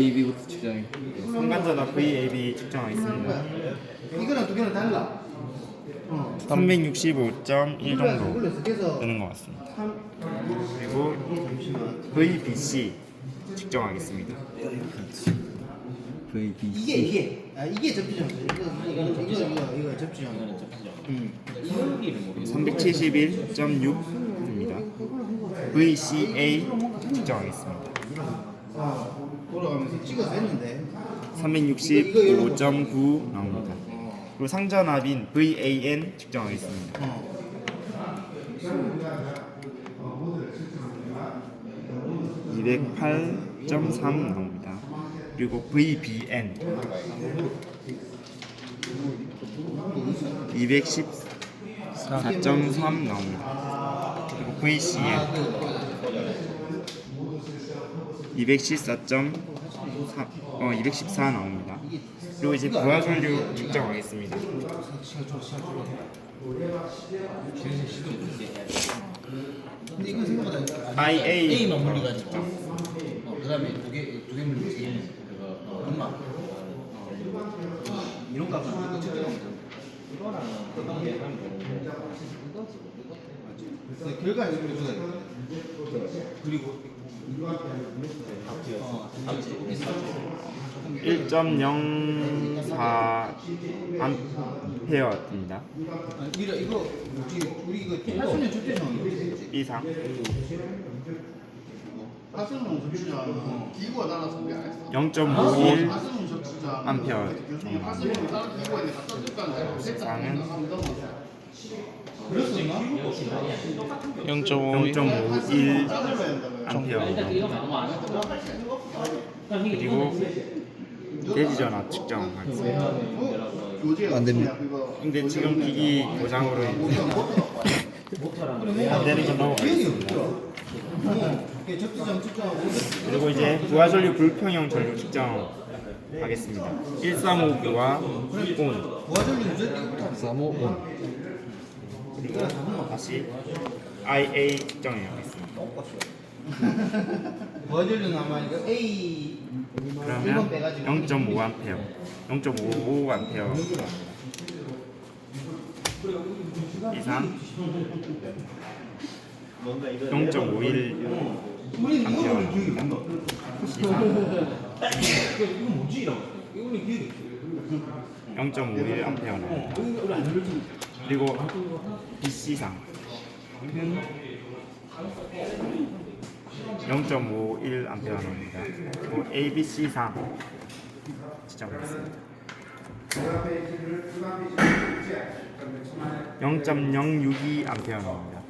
AB부터 추정해. 상관자나 VAB 측정하겠습니다. 이거랑 두 개는 달라. 어. 365.1 이걸로 정도 되는 것 같습니다. 삼- 그리고 VBC 측정하겠습니다. VB. 이게 이게 아 이게 접지점. 이거 이거 이거 이거 이거 접지점. 음. 371.6입니다. VCA 측정하겠습니다. 아 돌아가면서 찍어서 했는데. 365.9 나옵니다. 어. 그리고 상전압인 VAN 측정하겠습니다. 어. 208.3 나옵니다. 그리고 VBN 214.3 나옵니다. 그리고 VCN 214.3 어, 214 나옵니다. 그리고 이제 부하전류 측정 하겠습니다. 근데 이건 생각보다 A만 물려가지고. 어, 그다음에 두개 두개 물리지. 그거 어, 엄마. 어. 이런 값은 이거 측정하면 그래서 결과 이렇게 줘야 돼. 그리고 어, 답지. 1.04 암페어입니다. 아, 이거 이거 뭐지? 우리 이거 하수는 접지점 이상 하수는 접시장 기구가 따라서 우리 안 했어. 0.51 하수는 접시장 암페어 요즘에 하수는 다른 기구가 있는데 갖다 줄까 이상은 0.51 암페어 그리고 대지전 압 측정하겠습니다. 안 됩니다. 근데 지금 기기 고장으로 안 되는 건 넘어가겠습니다. 그리고 이제 부하전류 불평형 전류 측정 하겠습니다. 1359와 온 부하전류 무슨 355. 그리고 다시 IA 측정해야겠습니다. 아마 이거 A 그러면 0.5 암페어, 0.55 암페어. 이상 0.51 우리 암페어. 이거는 기억이 안 나. 이상 이거 뭐지? 이거는 기억이 0.51 암페어 나옵니다. 그리고 BC상 0.51 암페어 나옵니다. 그리고 ABC상 지정하겠습니다. 0.062 암페어 나옵니다.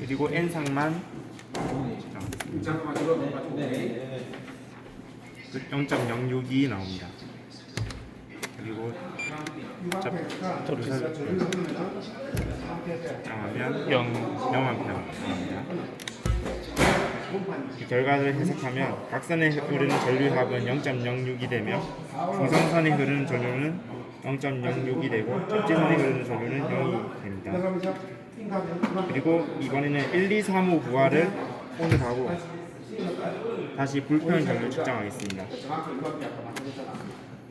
그리고 N상만 지정하겠습니다. 0.062 나옵니다. 그리고 접착 정하면 0, 0 암페어 나옵니다. 이 결과를 해석하면 각선에 흐르는 전류합은 0.06이 되며 중성선에 흐르는 전류는 0.06이 되고 접지선에 흐르는 전류는 0이 됩니다. 그리고 이번에는 1, 2, 3, 5 부하를 오늘 하고 다시 불평 전류 측정하겠습니다.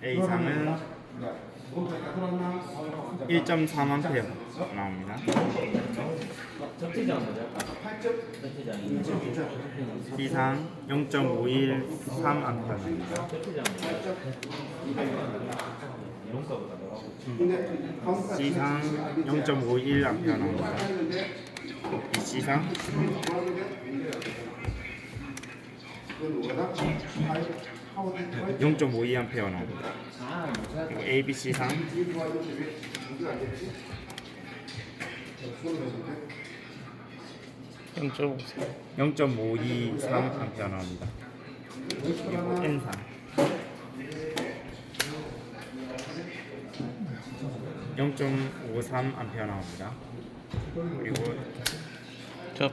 A상은 1.3A 나옵니다. B상 0.513A 나옵니다. C상 0.51A 나옵니다. B상 0.52A 나옵니다. 그리고 ABC상 0.523A 나옵니다. 그리고 N상 0.53A 나옵니다. 그리고 접.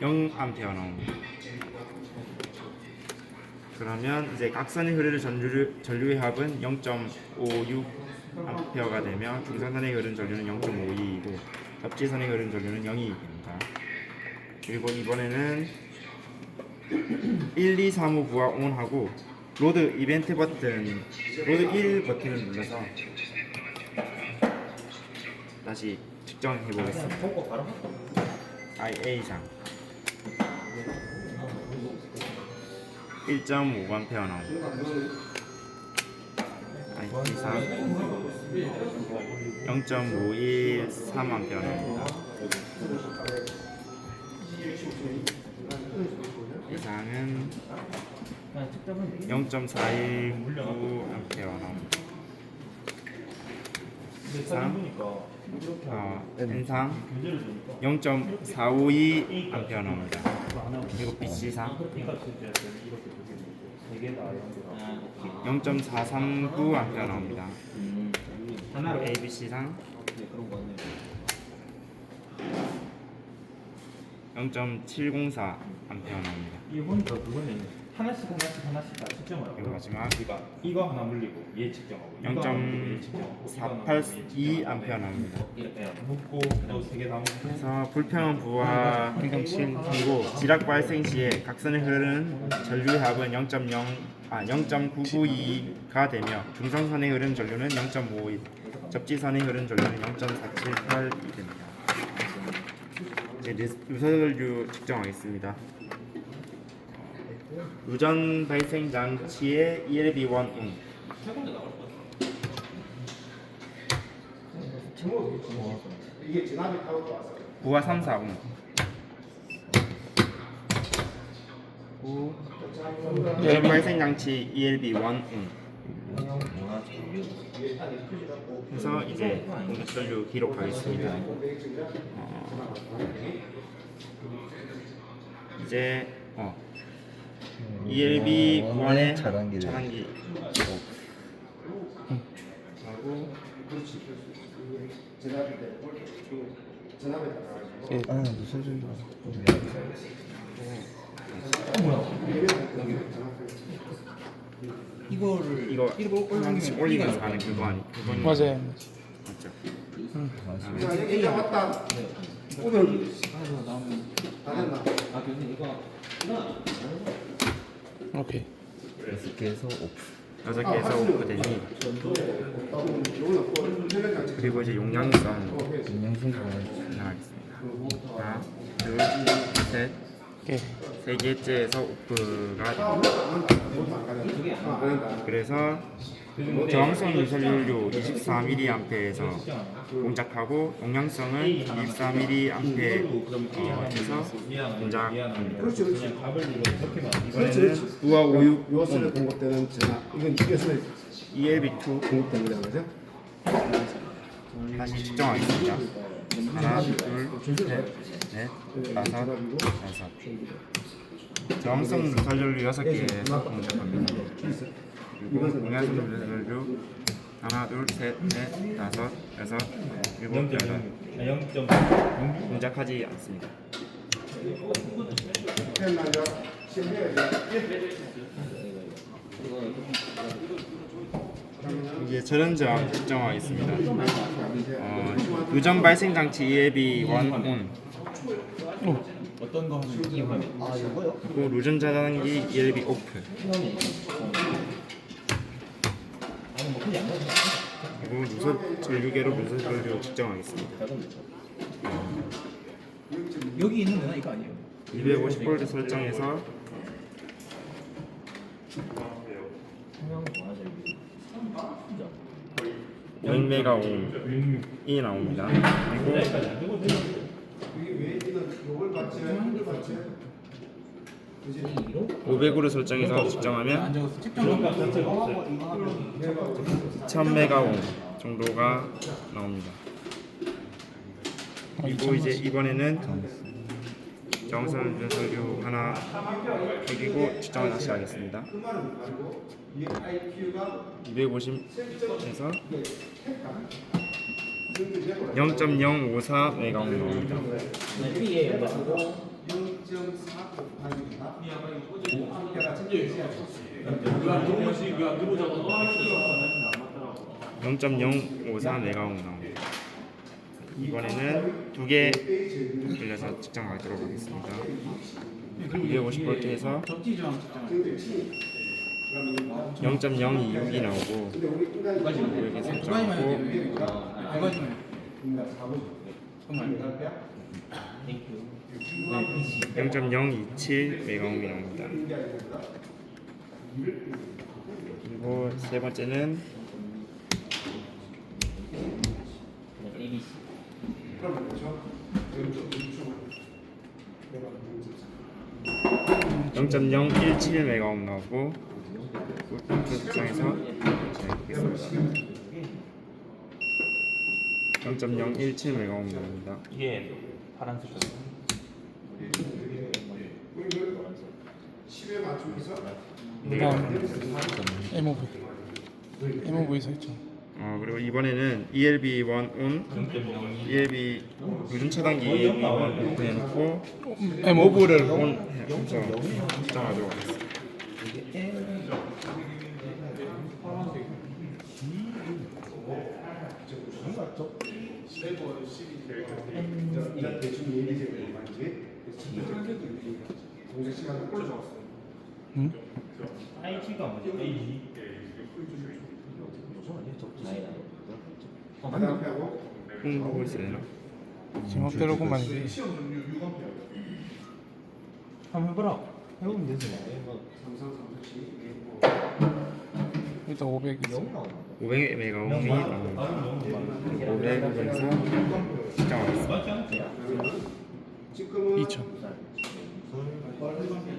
0A 나옵니다. 그러면 이제 각선에 흐르는 전류, 전류의 합은 0.56 암페어가 되며 중성선에 흐르는 전류는 0.52이고 접지선의 흐름 전류는 0이 됩니다. 그리고 이번에는 1, 2, 3, 5 부하 ON하고 로드 이벤트 버튼 로드 1 버튼을 눌러서 다시 측정해 보겠습니다. IA상 1.5A 나옵니다. IA상 0.513A 나옵니다. 이상은 0.419A 나옵니다. 이상 어, N상 0.452A 나옵니다. 그리고 BC상 0.439A 나옵니다. 그리고 ABC상 네, 그런 거 같네요. 0.704A 나옵니다. 이건 더 그거는 하나씩 하나씩 하나씩 다 측정을 하고 그리고 마지막 이거 이거 하나 물리고 얘 측정하고 이거 하나 물리고 얘 측정하고 이거 하나 물리고 얘 0.482A 나옵니다. 예, 묶고 또 세개다 묶고 그래서 불평은 부하 행동치고 지락 발생 시에 각선에 흐르는 전류의 합은 0.0 아 0.992가 되며 중성선에 흐르는 전류는 0.51, 접지선에 흐르는 전류는 0.478이 됩니다. 이제 유서전류 측정하겠습니다. 유전 발생 장치의 ELB1 응. 이게 진압이 타고 또 왔어. 부하 3, 4, 응. 유전 발생 장치 ELB1 응. 그래서 이제 공격전류 기록하겠습니다. 어, 이제 어, ELB 구간의 차단기를. 차단기 하고 따라. 아 무슨 소리야 이거를 이거 하나씩 올리면서 하는 그거 아니 맞아요. 맞죠? 자, 여기 이제 왔다. 오늘 하나 나오면 다 됐나? 아 교수님 이거 이거 오케이. 여섯 개에서 오프 여섯 개에서 오프 되니 그리고 이제 용량성 인양성 강화해 나가겠습니다. 하나, 둘, 셋, 오케이. 세 개째에서 오프가 됩니다. 아, 그런다. 그래서 저항성 유설연료 24mA에서 공작하고 용량성은 24mA에서 공작합니다. 그렇지, 그렇지. 그렇지, 그렇지. 부하 5육 요선에 공급되는 전압. 이건 이것은 ELB2 공급됩니다. 그죠? 다시 측정하겠습니다. 하나, 둘, 셋, 넷, 다섯, 여섯. 저항성 유설연료 6개에서 공작합니다. 그리고 공양성 유설연료 하나, 둘, 셋, 넷, 다섯, 여섯, 일곱, 여덟 0.0 공작하지 않습니다. 그냥 이제 실내에 이제 절연저항 측정하겠습니다. 어, 유전 발생 장치 ELB 1 ON 어떤 거아 이거요? 그리고 루전 차단기 ELB 오프 그리고 누설 전류계로 누설 전류 측정하겠습니다. 여기 있는 데나 이거 아니에요? 250V 설정해서? 0메가 옴이 나옵니다. 그리고 500으로 설정해서 측정하면 앉아서 책정 자체가 없어요. 1000메가 옴 정도가 나옵니다. 그리고 이제 이번에는 정선 윤설류 하나 매기고 측정을 다시 하겠습니다. 250에서 0.054 메가옴 나옵니다. B에 연결하고 0.054 메가옴 나옵니다. 이번에는 두 개 돌려서 측정 하도록 하겠습니다. 250V에서 접지 저항 측정할 0.026이 나오고 두 가지만 이렇게 두 가지만 설정하고 해도 돼요. 두 가지만 정말 0.027 메가옴이 나옵니다. 그리고 세 번째는 ABC 0.017 메가옴 나오고 해보겠습니다. 0.017 메가옴 나옵니다. 이게 파란색이요 그다음 MOV MOV 설정 어, 그리고 이번에는 ELB 1 on, ELB 요즘 차단기 ELB 1 오프 해놓고 MOV를 on 해서 측정하도록 하겠습니다. 응? IG가 뭐지? AG 응, 보고 있어요. 제목대로구만 이게 한번 해봐라. 해보면 되지. 일단 500 있어 500 메가옴이 나옵니다. 500에서 측정하겠습니다. 2000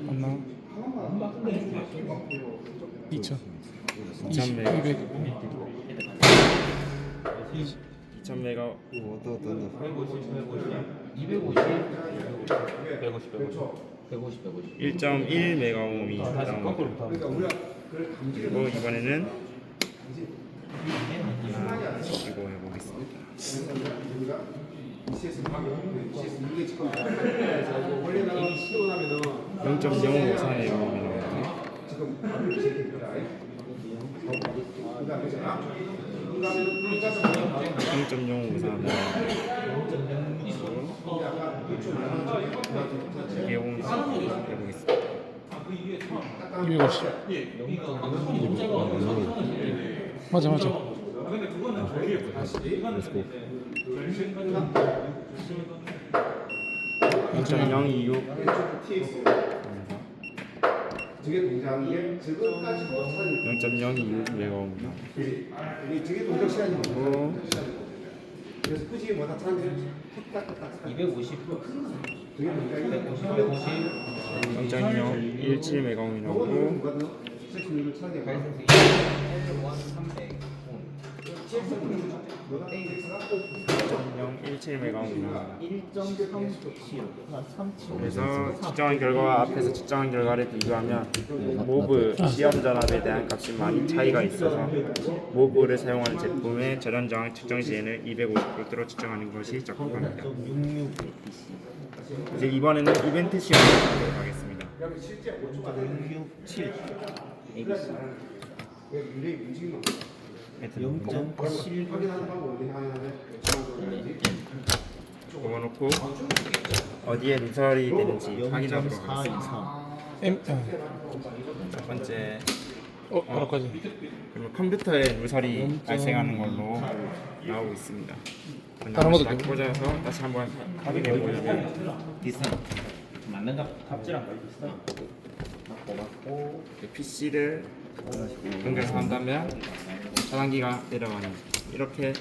안나 와2000 2000 메가 200 2000 메가 250 150 150 150 150 1.1 메가옴이 다시 나옵니다. 거꾸로 붙어 그리고 이번에는 이거 해보겠습니다. 음. 0.054 메가옴이 나옵니다. 이용 해보겠습니다. 250 맞아 맞아 0.026 저게 동작이에 저것까지 못하는 0.026 메가옴입니다. 이게 저게 동작 시간이 그리고 그래서 굳이 뭐다 차는 딱250 저게 동작이 150 0.017 메가옴이 나오고. 누가든 세션을 차게 봐. L1 300 너가 X가 0.017 메가옴이 나옵니다. 1.37 37 그래서 측정한 결과와 앞에서 측정한 결과를 비교하면 모브 시험 전압에 대한 값이 많이 차이가 있어서 모브를 사용하는 제품의 절연 저항 측정 시에는 250V로 측정하는 것이 적합합니다. 이제 이번에는 이벤트 시험을 하도록 하겠습니다. 7 ABC 유리 움직임만 하여튼 0.7 확인하는 방법 어디 하냐면 적어놓고 어디에 누설이 되는지 확인하도록 하겠습니다. M 아, 첫 번째. 어 뭐라까지. 그리고 컴퓨터에 누설이 발생하는 걸로 나오고 있습니다. 다른 것도 다시 꽂아서 다시 한번 확인해 보려면 비슷한 맞는 값 값이랑 거의 비슷한 맞고 맞고 PC를 연결해서 한다면 차단기가 내려가는 이렇게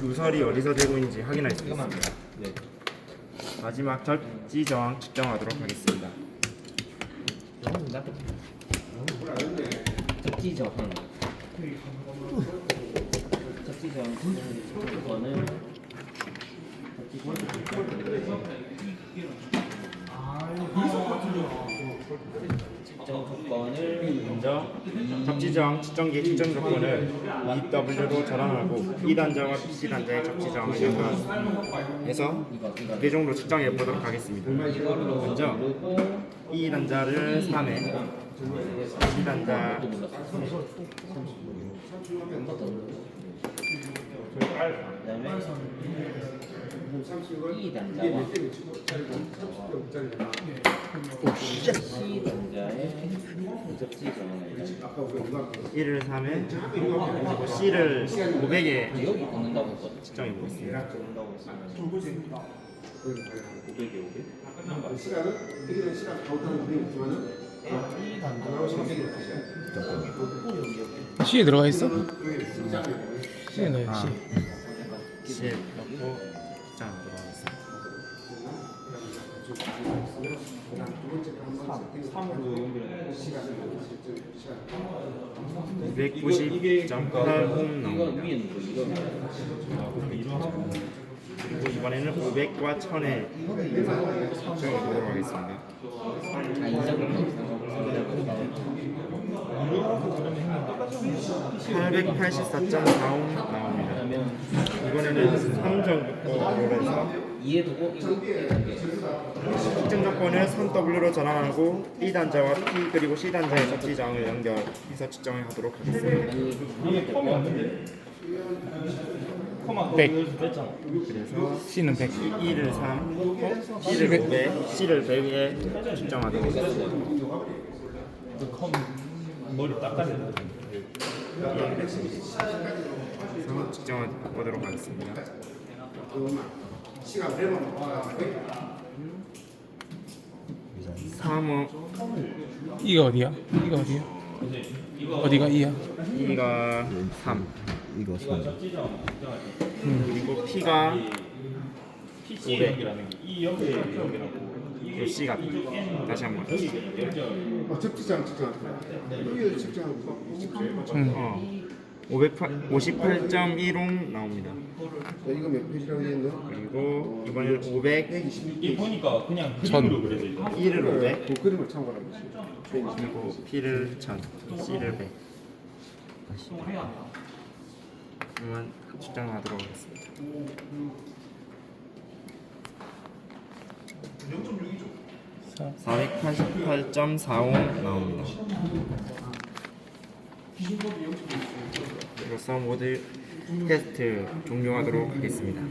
누설이 어디서 되고 있는지 확인할 수 있습니다. 네. 마지막 절지 저항 측정하도록 하겠습니다. 접지 저항. 접지 저항. 조건은 접 지 측정 조건을 먼저 접지 저항 측정기 측정 조건을 EW로 전환하고 E 단자와 PC 단자의 접지 저항을 연결해서 이거 이거 두 종으로 측정해 보도록 하겠습니다. 먼저 E 단자를 3에 PC 단자 그다음에 1을? 3에 C를 500에 측정해 보겠습니다. 시간은? 시간 더 타는 분이 있지만은? C에 들어가 있어? C에 넣어요 C. 10. 보도록 하겠습니다. 290.80 나옵니다. 이번에는 500과 1000의 측정을 보도록 하겠습니다. 884.45 나옵니다. 이번에는 3점부터 해서 이해 두고 이거 특정 조건을 선 W로 전환하고 B 단자와 P 그리고 C 단자의 접지장을 연결해서 측정을 하도록 하겠습니다. 100. 그래서 C는 100. 2를 3, B를 500, C를 100에 측정하도록 하겠습니다. 그래서 측정해 보도록 하겠습니다. 3호 이가 어디야? 이가 어디야? 어디가 이야? 2가 3 이거 3 그리고 P가 PC 연결하는 게이 옆에 연결하고 그리고 C가 다시 한번 어, 측정할 거야. 위에 측정하고 응. 어, 58.10 나옵니다. 자, 이거 몇 페이지라고 있는 그리고 이번에는 500, 120 이게 보니까 그냥 전. 그림으로 그려져 있다 1을 500, 그 그림을 참고하는 거지. 그리고 P를 1000, C를 100. 그러면 측정하도록 하겠습니다. 사. 488.40 나옵니다. 이로써 모두 테스트 종료하도록 하겠습니다.